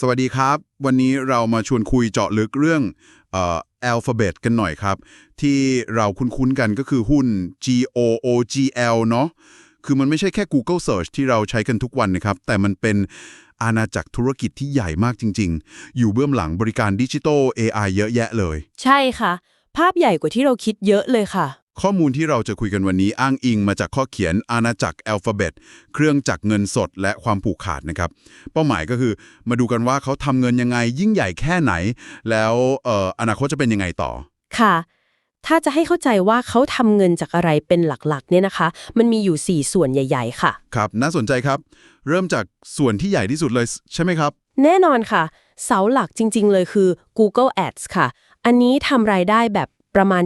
สวัสดีครับ วันนี้เรามาชวนคุยเจาะลึกเรื่องเอ่อ Alphabet กันหน่อยครับ ที่เราคุ้นๆกันก็คือหุ้น GOOGL เนาะคือมันไม่ใช่แค่ Google Search ที่เราใช้กันทุกวันนะครับ แต่มันเป็นอาณาจักรธุรกิจที่ใหญ่มากจริง ๆ อยู่เบื้องหลังบริการดิจิทัล AI เยอะแยะเลย ใช่ค่ะ ภาพใหญ่กว่าที่เราคิดเยอะเลยค่ะ ข้อมูลที่เราจะคุยกันวันนี้อ้างอิงมาจากข้อเขียนอาณาจักร Alphabet เครื่องจักรเงินสดและความผูกขาดนะครับ เป้าหมายก็คือมาดูกันว่าเขาทำเงินยังไงยิ่งใหญ่แค่ไหน แล้วเอ่ออนาคตจะเป็นยังไงต่อ ค่ะ ถ้าจะให้เข้าใจว่าเขาทำเงินจากอะไรเป็นหลักๆ เนี่ยนะคะ มันมีอยู่ 4 ส่วนใหญ่ ๆ ค่ะ ครับ น่าสนใจครับ เริ่มจากส่วนที่ใหญ่ที่สุดเลยใช่ไหมครับ แน่นอนค่ะ เสาหลักจริง ๆ เลยคือ Google Ads ค่ะ อันนี้ทำรายได้แบบ ประมาณ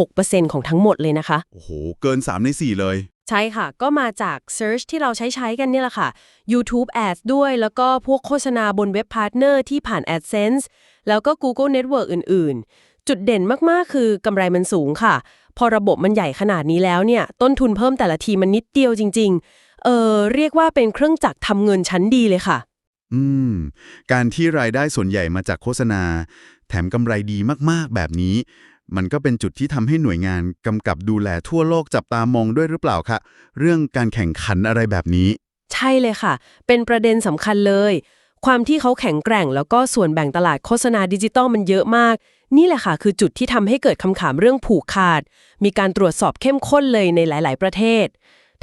76%ของทั้งหมดเลยนะคะ โอ้โห เกิน 3 ใน 4 เลย ใช่ค่ะ ก็มาจาก Search ที่เราใช้ใช้กันเนี่ยแหละค่ะ YouTube Ads ด้วย แล้วก็พวกโฆษณาบนเว็บพาร์ทเนอร์ที่ผ่าน AdSense แล้วก็ Google Network อื่น ๆ จุดเด่นมาก ๆ คือกำไรมันสูงค่ะ พอระบบมันใหญ่ขนาดนี้แล้วเนี่ย ต้นทุนเพิ่มแต่ละทีมันนิดเดียวจริง ๆ เออเรียกว่าเป็นเครื่องจักรทำเงินชั้นดีเลยค่ะ อืม การที่รายได้ส่วนใหญ่มาจากโฆษณา แถมกำไรดีมาก ๆ แบบนี้ มันก็เป็นจุดที่ทำให้หน่วยงานกำกับดูแลทั่วโลกจับตามองด้วยหรือเปล่าคะเรื่องการแข่งขันอะไรแบบนี้ ใช่เลยค่ะ เป็นประเด็นสำคัญเลย ความที่เขาแข็งแกร่ง แล้วก็ส่วนแบ่งตลาดโฆษณาดิจิตอลมันเยอะมาก นี่แหละค่ะ คือจุดที่ทำให้เกิดคำถามเรื่องผูกขาด มีการตรวจสอบเข้มข้นเลยในหลาย ๆ ประเทศ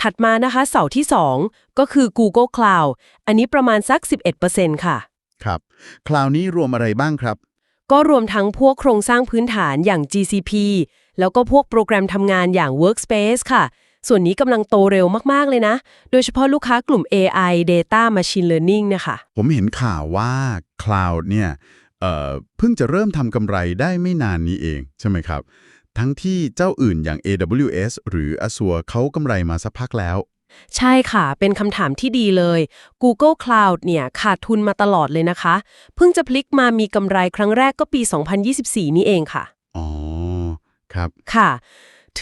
ถัดมานะคะเสาที่ 2 ก็คือ Google Cloud อันนี้ประมาณสัก 11%ค่ะ ครับคราวนี้รวมอะไรบ้างครับ ก็รวมทั้งพวกโครงสร้างพื้นฐานอย่าง GCP แล้วก็พวกโปรแกรมทำงานอย่าง Workspace ค่ะ ส่วนนี้กำลังโตเร็วมาก ๆ เลยนะ โดยเฉพาะลูกค้ากลุ่ม AI Data Machine Learning นะคะผมเห็นข่าวว่า Cloud เนี่ยเเพิ่งจะเริ่มทำกำไรได้ไม่นานนี้เอง ใช่ไหมครับ ทั้งที่เจ้าอื่นอย่าง AWS หรือ Azure เขากำไรมาสักพักแล้ว ใช่ค่ะ เป็นคำถามที่ดีเลย Google Cloud เนี่ยขาดทุนมาตลอดเลยนะคะ เพิ่งจะพลิกมามีกำไรครั้งแรกก็ปี 2024 นี่เองค่ะ อ๋อ ครับ ค่ะ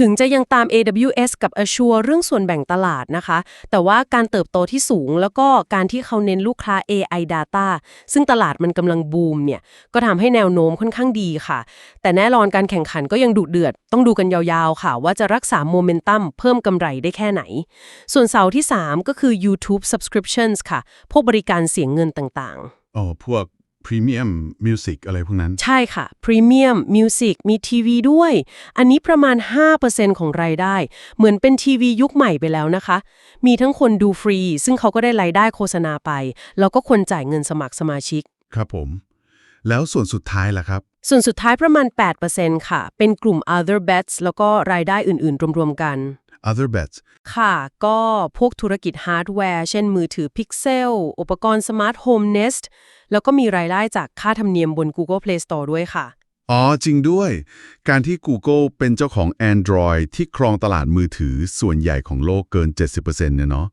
ถึงจะยังตาม AWS กับ Azure เรื่องส่วนแบ่งตลาดนะคะ แต่ว่าการเติบโตที่สูงแล้วก็การที่เขาเน้นลูกค้า AI Data ซึ่งตลาดมันกำลังบูมเนี่ย ก็ทำให้แนวโน้มค่อนข้างดีค่ะ แต่แน่นอนการแข่งขันก็ยังดุเดือด ต้องดูกันยาวๆค่ะ ว่าจะรักษาโมเมนตัมเพิ่มกำไรได้แค่ไหน ส่วนเสาที่ 3 ก็คือ YouTube Subscriptions ค่ะ พวกบริการเสียงเงินต่างๆอ๋อพวก Premium Music อะไรพวกนั้น ใช่ค่ะ Premium Music มีทีวีด้วย อันนี้ประมาณ 5%ของรายได้ เหมือนเป็นทีวียุคใหม่ไปแล้วนะคะ มีทั้งคนดูฟรี ซึ่งเขาก็ได้รายได้โฆษณาไป แล้วก็คนจ่ายเงินสมัครสมาชิก ครับผม แล้วส่วนสุดท้ายล่ะครับ ส่วนสุดท้ายประมาณ 8%ค่ะ เป็นกลุ่ม other bets แล้วก็รายได้อื่นๆ รวมๆกัน Other Bets ค่ะ ก็พวกธุรกิจฮาร์ดแวร์ เช่นมือถือ Pixel อุปกรณ์สมาร์ทโฮม Nest แล้วก็มีรายได้จากค่าธรรมเนียมบน Google Play Store ด้วยค่ะ อ๋อ จริงด้วย การที่ Google เป็นเจ้าของ Android ที่ครองตลาดมือถือส่วนใหญ่ของโลกเกิน 70%เนี่ยเนาะ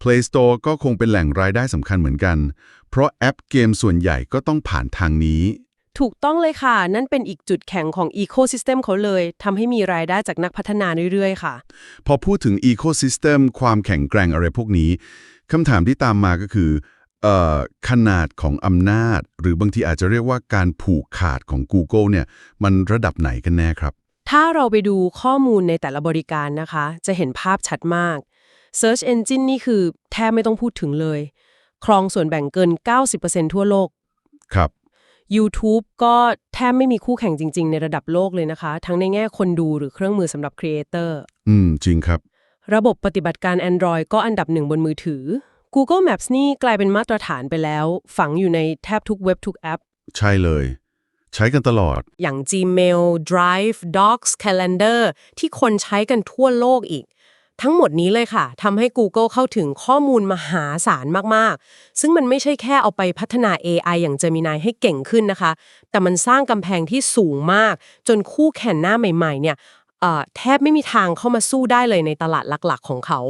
Play Store ก็คงเป็นแหล่งรายได้สำคัญเหมือนกัน เพราะแอปเกมส่วนใหญ่ก็ต้องผ่านทางนี้ ถูกต้องเลยค่ะ นั่นเป็นอีกจุดแข็งของ Ecosystem เขาเลยทำให้มีรายได้จากนักพัฒนาเรื่อยๆ ค่ะ พอพูดถึง Ecosystem ความแข็งแกร่งอะไรพวกนี้คำถามที่ตามมาก็คือเอ่อขนาดของอำนาจ หรือบางทีอาจจะเรียกว่าการผูกขาดของ Google เนี่ย มันระดับไหนกันแน่ครับ ถ้าเราไปดูข้อมูลในแต่ละบริการนะคะ จะเห็นภาพชัดมาก Search Engine นี่คือแทบไม่ต้องพูดถึงเลย ครองส่วนแบ่งเกิน 90%ทั่วโลก ครับ YouTube ก็แทบไม่มีคู่แข่งจริง ๆ ในระดับโลกเลยนะคะ ทั้งในแง่คนดูหรือเครื่องมือสำหรับครีเอเตอร์อืม จริงครับ ระบบปฏิบัติการ Android ก็อันดับหนึ่งบนมือถือ Google Maps นี่กลายเป็นมาตรฐานไปแล้ว ฝังอยู่ในแทบทุกเว็บทุกแอป ใช่เลย ใช้กันตลอด อย่าง Gmail Drive Docs Calendar ที่คนใช้กันทั่วโลกอีก ทั้งหมดนี้เลยค่ะทำให้ Google เข้าถึงข้อมูลมหาศาลมาก ๆ ซึ่งมันไม่ใช่แค่เอาไปพัฒนา AI อย่าง Gemini ให้เก่งขึ้นนะคะ แต่มันสร้างกำแพงที่สูงมาก จนคู่แข่งหน้าใหม่ ๆ เนี่ยเอ่อแทบไม่มีทางเข้ามาสู้ได้เลยในตลาดหลัก ๆ ของเขา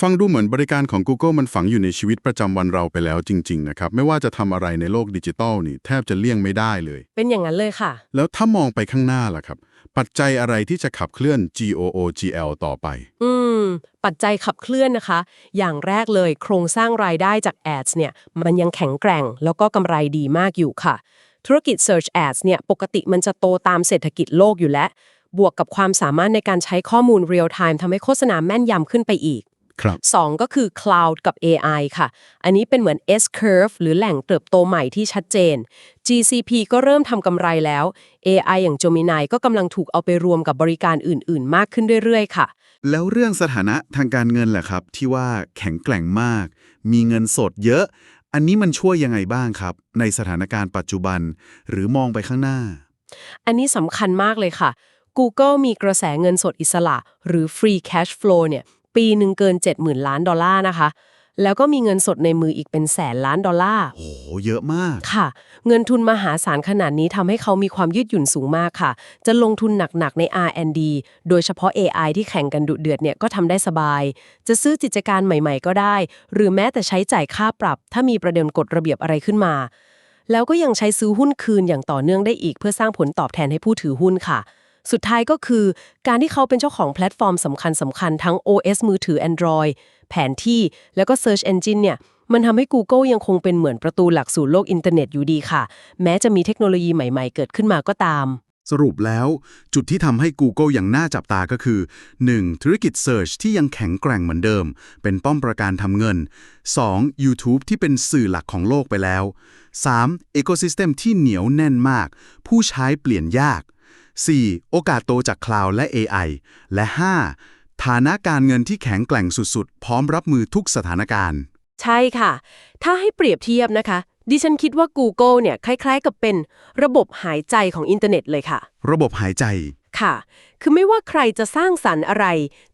ฟังดูเหมือนบริการของ Google มันฝังอยู่ในชีวิตประจำวันเราไปแล้วจริง ๆ นะครับ ไม่ว่าจะทำอะไรในโลกดิจิตอลนี่ แทบจะเลี่ยงไม่ได้เลย เป็นอย่างนั้นเลยค่ะ แล้วถ้ามองไปข้างหน้าล่ะครับ ปัจจัยอะไรที่จะขับเคลื่อน GOOGL ต่อไป อืม ม ปัจจัยขับเคลื่อนนะคะ อย่างแรกเลยโครงสร้างรายได้จาก ads เนี่ย มันยังแข็งแกร่ง แล้วก็กำไรดีมากอยู่ค่ะ ธุรกิจ search ads เนี่ย ปกติมันจะโตตามเศรษฐกิจโลกอยู่แล้ว บวกกับความสามารถในการใช้ข้อมูล real time ทำให้โฆษณาแม่นยำขึ้นไปอีกครับ2ก็คือ Cloud กับ AI ค่ะ อันนี้เป็นเหมือน S curve หรือแหล่งเติบโตใหม่ที่ชัดเจน GCP ก็เริ่มทำกำไรแล้ว AI อย่าง Gemini ก็กำลังถูกเอาไปรวมกับบริการอื่น ๆ มากขึ้นเรื่อย ๆ ค่ะ แล้วเรื่องสถานะทางการเงินแหละครับ ที่ว่าแข็งแกร่งมาก มีเงินสดเยอะ อันนี้มันช่วยยังไงบ้างครับ ในสถานการณ์ปัจจุบัน หรือมองไปข้างหน้า อันนี้สำคัญมากเลยค่ะ Google มีกระแสเงินสดอิสระ หรือ free cash flow เนี่ยปีหนึ่งเกิน 70,000 ล้านดอลลาร์นะคะ แล้วก็มีเงินสดในมืออีกเป็นแสนล้านดอลลาร์ โอ้โหเยอะมาก ค่ะ เงินทุนมหาศาลขนาดนี้ทำให้เขามีความยืดหยุ่นสูงมากค่ะ จะลงทุนหนักๆใน R&D โดยเฉพาะ AI ที่แข่งกันดุเดือดเนี่ยก็ทำได้สบาย จะซื้อกิจการใหม่ๆก็ได้ หรือแม้แต่ใช้จ่ายค่าปรับ ถ้ามีประเด็นกฎระเบียบอะไรขึ้นมา แล้วก็ยังใช้ซื้อหุ้นคืนอย่างต่อเนื่องได้อีก เพื่อสร้างผลตอบแทนให้ผู้ถือหุ้นค่ะ สุดท้ายก็คือการที่เขาเป็นเจ้าของแพลตฟอร์มสำคัญสำคัญๆทั้ง OS มือถือ Android แผนที่แล้วก็ Search Engine เนี่ย มันทำให้ Google ยังคงเป็นเหมือนประตูหลักสู่โลกอินเทอร์เน็ตอยู่ดีค่ะ แม้จะมีเทคโนโลยีใหม่ๆ เกิดขึ้นมาก็ตาม สรุปแล้ว จุดที่ทำให้ Google อย่างน่าจับตาก็คือ 1. ธุรกิจ Search ที่ยังแข็งแกร่งเหมือนเดิม เป็นป้อมประการทำเงิน 2. YouTube ที่เป็นสื่อหลักของโลกไปแล้ว 3. Ecosystem ที่เหนียวแน่นมาก ผู้ใช้เปลี่ยนยาก 4. โอกาสโตจาก Cloud และ AI และ 5. ฐานะการเงินที่แข็งแกร่งสุดๆ พร้อมรับมือทุกสถานการณ์ ใช่ค่ะ ถ้าให้เปรียบเทียบนะคะ ดิฉันคิดว่า Google เนี่ยคล้ายๆ กับเป็นระบบหายใจของอินเทอร์เน็ตเลยค่ะ ระบบหายใจ ค่ะ คือไม่ว่าใครจะสร้างสรรค์อะไร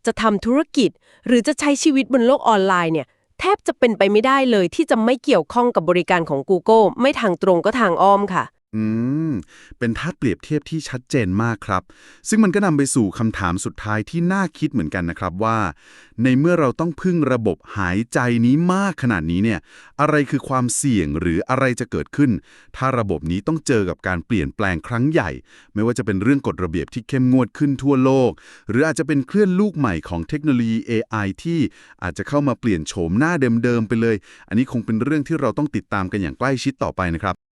จะทำธุรกิจ หรือจะใช้ชีวิตบนโลกออนไลน์เนี่ย แทบจะเป็นไปไม่ได้เลยที่จะไม่เกี่ยวข้องกับบริการของ Google ไม่ทางตรงก็ทางอ้อมค่ะ อืม เป็นทัดเปรียบเทียบที่ชัดเจนมากครับ ซึ่งมันก็นำไปสู่คำถามสุดท้ายที่น่าคิดเหมือนกันนะครับว่า ในเมื่อเราต้องพึ่งระบบหายใจนี้มากขนาดนี้เนี่ย อะไรคือความเสี่ยงหรืออะไรจะเกิดขึ้น ถ้าระบบนี้ต้องเจอกับการเปลี่ยนแปลงครั้งใหญ่ ไม่ว่าจะเป็นเรื่องกฎระเบียบที่เข้มงวดขึ้นทั่วโลก หรืออาจจะเป็นเคลื่อนลูกใหม่ของเทคโนโลยี AI ที่อาจจะเข้ามาเปลี่ยนโฉมหน้าเดิมๆไปเลย อันนี้คงเป็นเรื่องที่เราต้องติดตามกันอย่างใกล้ชิดต่อไปนะครับ